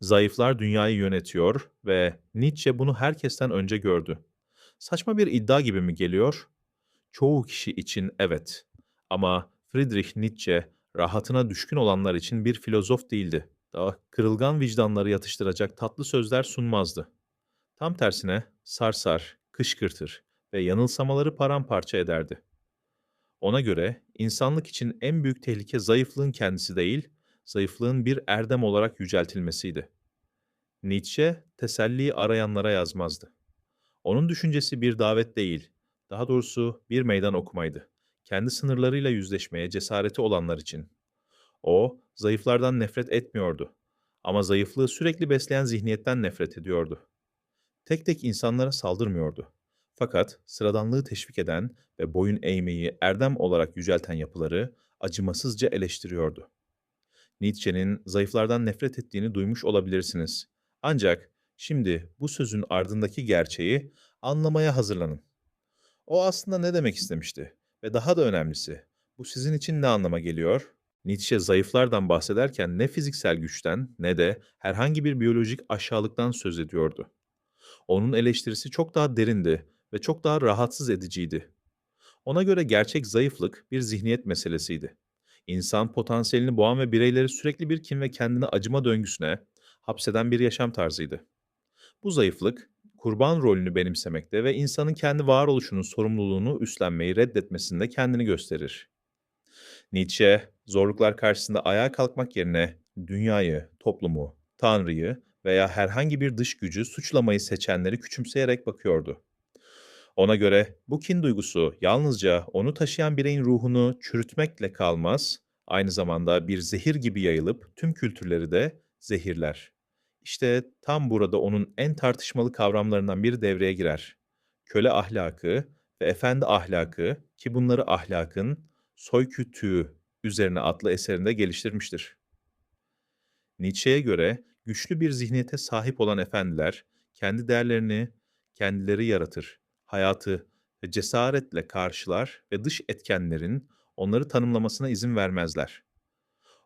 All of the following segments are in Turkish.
Zayıflar dünyayı yönetiyor ve Nietzsche bunu herkesten önce gördü. Saçma bir iddia gibi mi geliyor? Çoğu kişi için evet. Ama Friedrich Nietzsche rahatına düşkün olanlar için bir filozof değildi. Daha kırılgan vicdanları yatıştıracak tatlı sözler sunmazdı. Tam tersine sarsar, kışkırtır ve yanılsamaları paramparça ederdi. Ona göre insanlık için en büyük tehlike zayıflığın kendisi değil, zayıflığın bir erdem olarak yüceltilmesiydi. Nietzsche teselliyi arayanlara yazmazdı. Onun düşüncesi bir davet değil, daha doğrusu bir meydan okumaydı. Kendi sınırlarıyla yüzleşmeye cesareti olanlar için. O, zayıflardan nefret etmiyordu. Ama zayıflığı sürekli besleyen zihniyetten nefret ediyordu. Tek tek insanlara saldırmıyordu. Fakat sıradanlığı teşvik eden ve boyun eğmeyi erdem olarak yücelten yapıları acımasızca eleştiriyordu. Nietzsche'nin zayıflardan nefret ettiğini duymuş olabilirsiniz. Ancak şimdi bu sözün ardındaki gerçeği anlamaya hazırlanın. O aslında ne demek istemişti? Ve daha da önemlisi, bu sizin için ne anlama geliyor? Nietzsche zayıflardan bahsederken ne fiziksel güçten ne de herhangi bir biyolojik aşağılıktan söz ediyordu. Onun eleştirisi çok daha derindi ve çok daha rahatsız ediciydi. Ona göre gerçek zayıflık bir zihniyet meselesiydi. İnsan potansiyelini boğan ve bireyleri sürekli bir kin ve kendine acıma döngüsüne hapseden bir yaşam tarzıydı. Bu zayıflık, kurban rolünü benimsemekte ve insanın kendi varoluşunun sorumluluğunu üstlenmeyi reddetmesinde kendini gösterir. Nietzsche, zorluklar karşısında ayağa kalkmak yerine dünyayı, toplumu, Tanrı'yı veya herhangi bir dış gücü suçlamayı seçenleri küçümseyerek bakıyordu. Ona göre bu kin duygusu yalnızca onu taşıyan bireyin ruhunu çürütmekle kalmaz, aynı zamanda bir zehir gibi yayılıp tüm kültürleri de zehirler. İşte tam burada onun en tartışmalı kavramlarından biri devreye girer. Köle ahlakı ve efendi ahlakı ki bunları ahlakın soy kütüğü üzerine adlı eserinde geliştirmiştir. Nietzsche'ye göre güçlü bir zihniyete sahip olan efendiler kendi değerlerini kendileri yaratır, hayatı ve cesaretle karşılar ve dış etkenlerin onları tanımlamasına izin vermezler.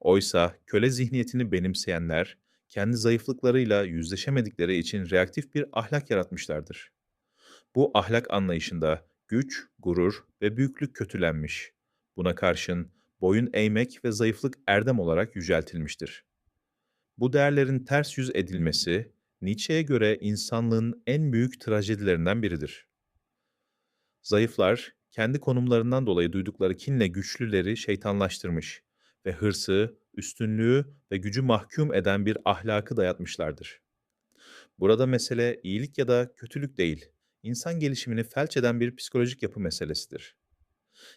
Oysa köle zihniyetini benimseyenler kendi zayıflıklarıyla yüzleşemedikleri için reaktif bir ahlak yaratmışlardır. Bu ahlak anlayışında güç, gurur ve büyüklük kötülenmiş. Buna karşın boyun eğmek ve zayıflık erdem olarak yüceltilmiştir. Bu değerlerin ters yüz edilmesi, Nietzsche'ye göre insanlığın en büyük trajedilerinden biridir. Zayıflar, kendi konumlarından dolayı duydukları kinle güçlüleri şeytanlaştırmış ve hırsı, üstünlüğü ve gücü mahkum eden bir ahlakı dayatmışlardır. Burada mesele iyilik ya da kötülük değil, insan gelişimini felç eden bir psikolojik yapı meselesidir.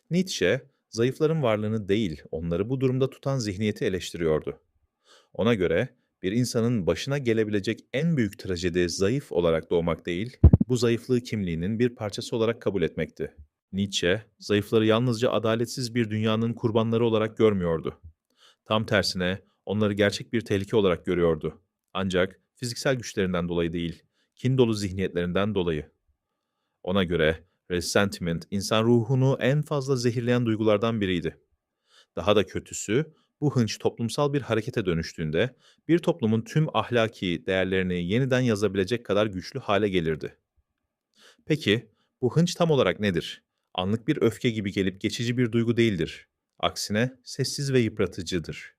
Nietzsche, zayıfların varlığını değil, onları bu durumda tutan zihniyeti eleştiriyordu. Ona göre bir insanın başına gelebilecek en büyük trajedi zayıf olarak doğmak değil, bu zayıflığı kimliğinin bir parçası olarak kabul etmekti. Nietzsche, zayıfları yalnızca adaletsiz bir dünyanın kurbanları olarak görmüyordu. Tam tersine onları gerçek bir tehlike olarak görüyordu. Ancak fiziksel güçlerinden dolayı değil, kin dolu zihniyetlerinden dolayı. Ona göre resentment insan ruhunu en fazla zehirleyen duygulardan biriydi. Daha da kötüsü, bu hınç toplumsal bir harekete dönüştüğünde bir toplumun tüm ahlaki değerlerini yeniden yazabilecek kadar güçlü hale gelirdi. Peki bu hınç tam olarak nedir? Anlık bir öfke gibi gelip geçici bir duygu değildir. Aksine sessiz ve yıpratıcıdır.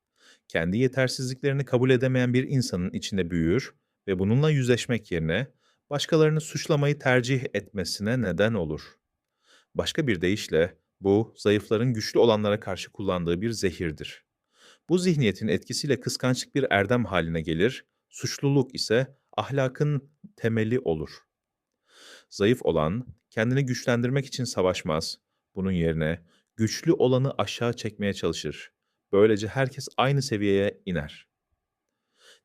Kendi yetersizliklerini kabul edemeyen bir insanın içinde büyür ve bununla yüzleşmek yerine başkalarını suçlamayı tercih etmesine neden olur. Başka bir deyişle bu zayıfların güçlü olanlara karşı kullandığı bir zehirdir. Bu zihniyetin etkisiyle kıskançlık bir erdem haline gelir, suçluluk ise ahlakın temeli olur. Zayıf olan kendini güçlendirmek için savaşmaz. Bunun yerine güçlü olanı aşağı çekmeye çalışır. Böylece herkes aynı seviyeye iner.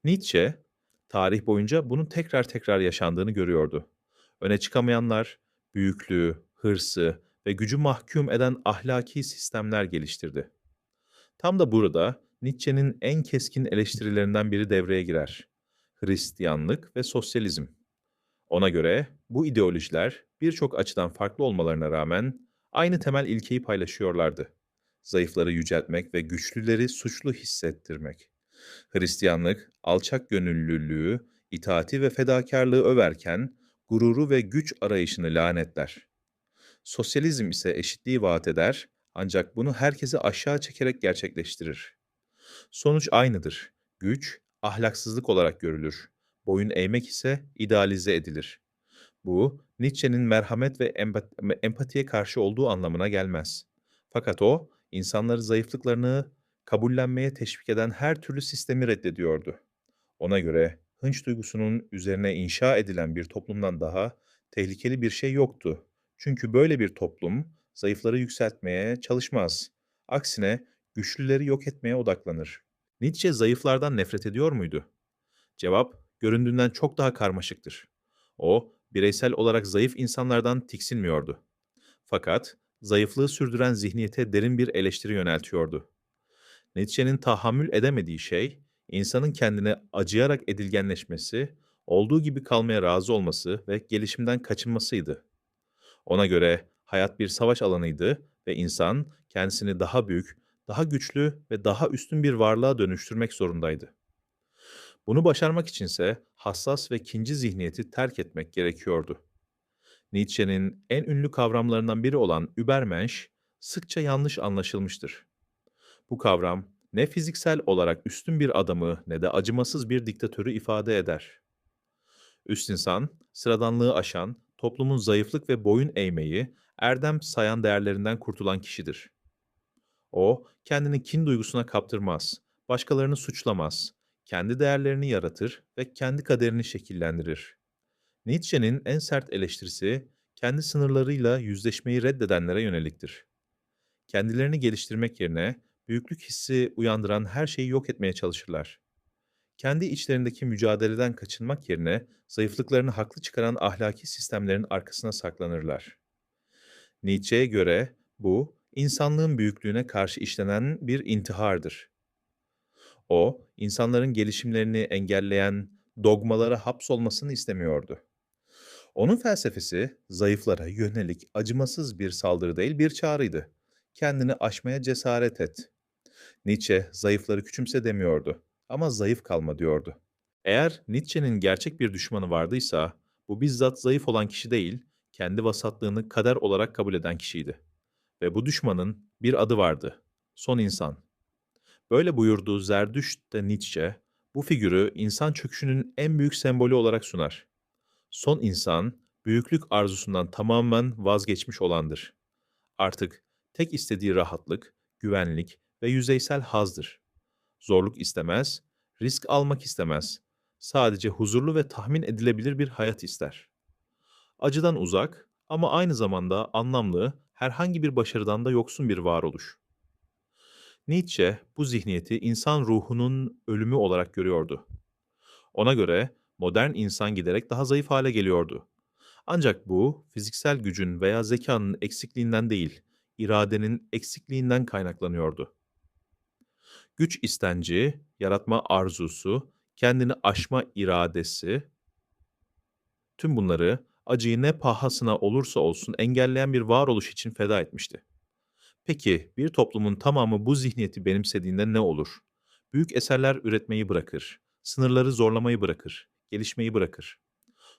Nietzsche, tarih boyunca bunun tekrar tekrar yaşandığını görüyordu. Öne çıkamayanlar, büyüklüğü, hırsı ve gücü mahkum eden ahlaki sistemler geliştirdi. Tam da burada Nietzsche'nin en keskin eleştirilerinden biri devreye girer. Hristiyanlık ve sosyalizm. Ona göre bu ideolojiler birçok açıdan farklı olmalarına rağmen aynı temel ilkeyi paylaşıyorlardı. Zayıfları yüceltmek ve güçlüleri suçlu hissettirmek. Hristiyanlık, alçak gönüllülüğü, itaati ve fedakarlığı överken, gururu ve güç arayışını lanetler. Sosyalizm ise eşitliği vaat eder, ancak bunu herkesi aşağı çekerek gerçekleştirir. Sonuç aynıdır. Güç, ahlaksızlık olarak görülür. Boyun eğmek ise idealize edilir. Bu, Nietzsche'nin merhamet ve empat- empatiye karşı olduğu anlamına gelmez. Fakat o, insanları zayıflıklarını kabullenmeye teşvik eden her türlü sistemi reddediyordu. Ona göre hınç duygusunun üzerine inşa edilen bir toplumdan daha tehlikeli bir şey yoktu. Çünkü böyle bir toplum zayıfları yükseltmeye çalışmaz. Aksine güçlüleri yok etmeye odaklanır. Nietzsche zayıflardan nefret ediyor muydu? Cevap göründüğünden çok daha karmaşıktır. O, bireysel olarak zayıf insanlardan tiksinmiyordu. Fakat zayıflığı sürdüren zihniyete derin bir eleştiri yöneltiyordu. Nietzsche'nin tahammül edemediği şey, insanın kendine acıyarak edilgenleşmesi, olduğu gibi kalmaya razı olması ve gelişimden kaçınmasıydı. Ona göre hayat bir savaş alanıydı ve insan kendisini daha büyük, daha güçlü ve daha üstün bir varlığa dönüştürmek zorundaydı. Bunu başarmak içinse hassas ve kinci zihniyeti terk etmek gerekiyordu. Nietzsche'nin en ünlü kavramlarından biri olan Übermensch sıkça yanlış anlaşılmıştır. Bu kavram ne fiziksel olarak üstün bir adamı ne de acımasız bir diktatörü ifade eder. Üst insan, sıradanlığı aşan, toplumun zayıflık ve boyun eğmeyi, erdem sayan değerlerinden kurtulan kişidir. O, kendini kin duygusuna kaptırmaz, başkalarını suçlamaz, kendi değerlerini yaratır ve kendi kaderini şekillendirir. Nietzsche'nin en sert eleştirisi, kendi sınırlarıyla yüzleşmeyi reddedenlere yöneliktir. Kendilerini geliştirmek yerine büyüklük hissi uyandıran her şeyi yok etmeye çalışırlar. Kendi içlerindeki mücadeleden kaçınmak yerine zayıflıklarını haklı çıkaran ahlaki sistemlerin arkasına saklanırlar. Nietzsche'ye göre bu, insanlığın büyüklüğüne karşı işlenen bir intihardır. O, insanların gelişimlerini engelleyen dogmalara hapsolmasını istemiyordu. Onun felsefesi zayıflara yönelik acımasız bir saldırı değil bir çağrıydı. Kendini aşmaya cesaret et. Nietzsche zayıfları küçümse demiyordu ama zayıf kalma diyordu. Eğer Nietzsche'nin gerçek bir düşmanı vardıysa bu bizzat zayıf olan kişi değil, kendi vasatlığını kader olarak kabul eden kişiydi. Ve bu düşmanın bir adı vardı. Son insan. Böyle buyurduğu Zerdüşt de Nietzsche, bu figürü insan çöküşünün en büyük sembolü olarak sunar. Son insan, büyüklük arzusundan tamamen vazgeçmiş olandır. Artık tek istediği rahatlık, güvenlik ve yüzeysel hazdır. Zorluk istemez, risk almak istemez. Sadece huzurlu ve tahmin edilebilir bir hayat ister. Acıdan uzak ama aynı zamanda anlamlı, herhangi bir başarıdan da yoksun bir varoluş. Nietzsche bu zihniyeti insan ruhunun ölümü olarak görüyordu. Ona göre modern insan giderek daha zayıf hale geliyordu. Ancak bu fiziksel gücün veya zekanın eksikliğinden değil, iradenin eksikliğinden kaynaklanıyordu. Güç istenci, yaratma arzusu, kendini aşma iradesi, tüm bunları acıyı ne pahasına olursa olsun engelleyen bir varoluş için feda etmişti. Peki bir toplumun tamamı bu zihniyeti benimsediğinde ne olur? Büyük eserler üretmeyi bırakır, sınırları zorlamayı bırakır, gelişmeyi bırakır.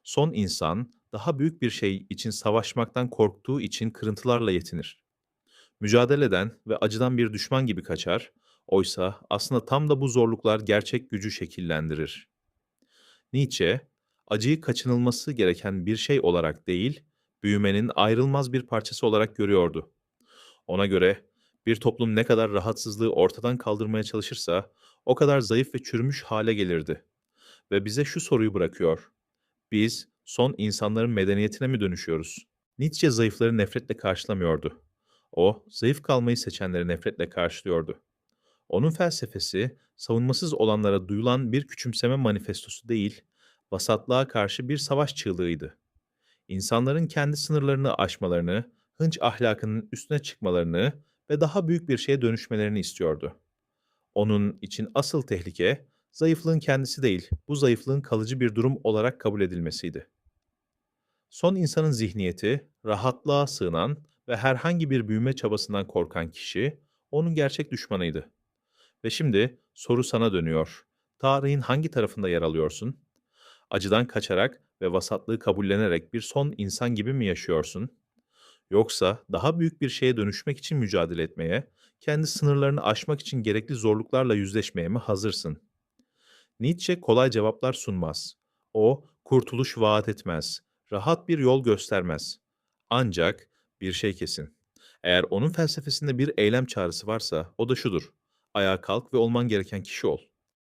Son insan daha büyük bir şey için savaşmaktan korktuğu için kırıntılarla yetinir. Mücadeleden ve acıdan bir düşman gibi kaçar, oysa aslında tam da bu zorluklar gerçek gücü şekillendirir. Nietzsche, acıyı kaçınılması gereken bir şey olarak değil, büyümenin ayrılmaz bir parçası olarak görüyordu. Ona göre bir toplum ne kadar rahatsızlığı ortadan kaldırmaya çalışırsa o kadar zayıf ve çürümüş hale gelirdi. Ve bize şu soruyu bırakıyor. Biz son insanların medeniyetine mi dönüşüyoruz? Nietzsche zayıfları nefretle karşılamıyordu. O, zayıf kalmayı seçenleri nefretle karşılıyordu. Onun felsefesi, savunmasız olanlara duyulan bir küçümseme manifestosu değil, vasatlığa karşı bir savaş çığlığıydı. İnsanların kendi sınırlarını aşmalarını, hınç ahlakının üstüne çıkmalarını ve daha büyük bir şeye dönüşmelerini istiyordu. Onun için asıl tehlike, zayıflığın kendisi değil, bu zayıflığın kalıcı bir durum olarak kabul edilmesiydi. Son insanın zihniyeti, rahatlığa sığınan ve herhangi bir büyüme çabasından korkan kişi, onun gerçek düşmanıydı. Ve şimdi soru sana dönüyor. Tarihin hangi tarafında yer alıyorsun? Acıdan kaçarak ve vasatlığı kabullenerek bir son insan gibi mi yaşıyorsun? Yoksa daha büyük bir şeye dönüşmek için mücadele etmeye, kendi sınırlarını aşmak için gerekli zorluklarla yüzleşmeye mi hazırsın? Nietzsche kolay cevaplar sunmaz. O, kurtuluş vaat etmez, rahat bir yol göstermez. Ancak bir şey kesin. Eğer onun felsefesinde bir eylem çağrısı varsa o da şudur. Ayağa kalk ve olman gereken kişi ol.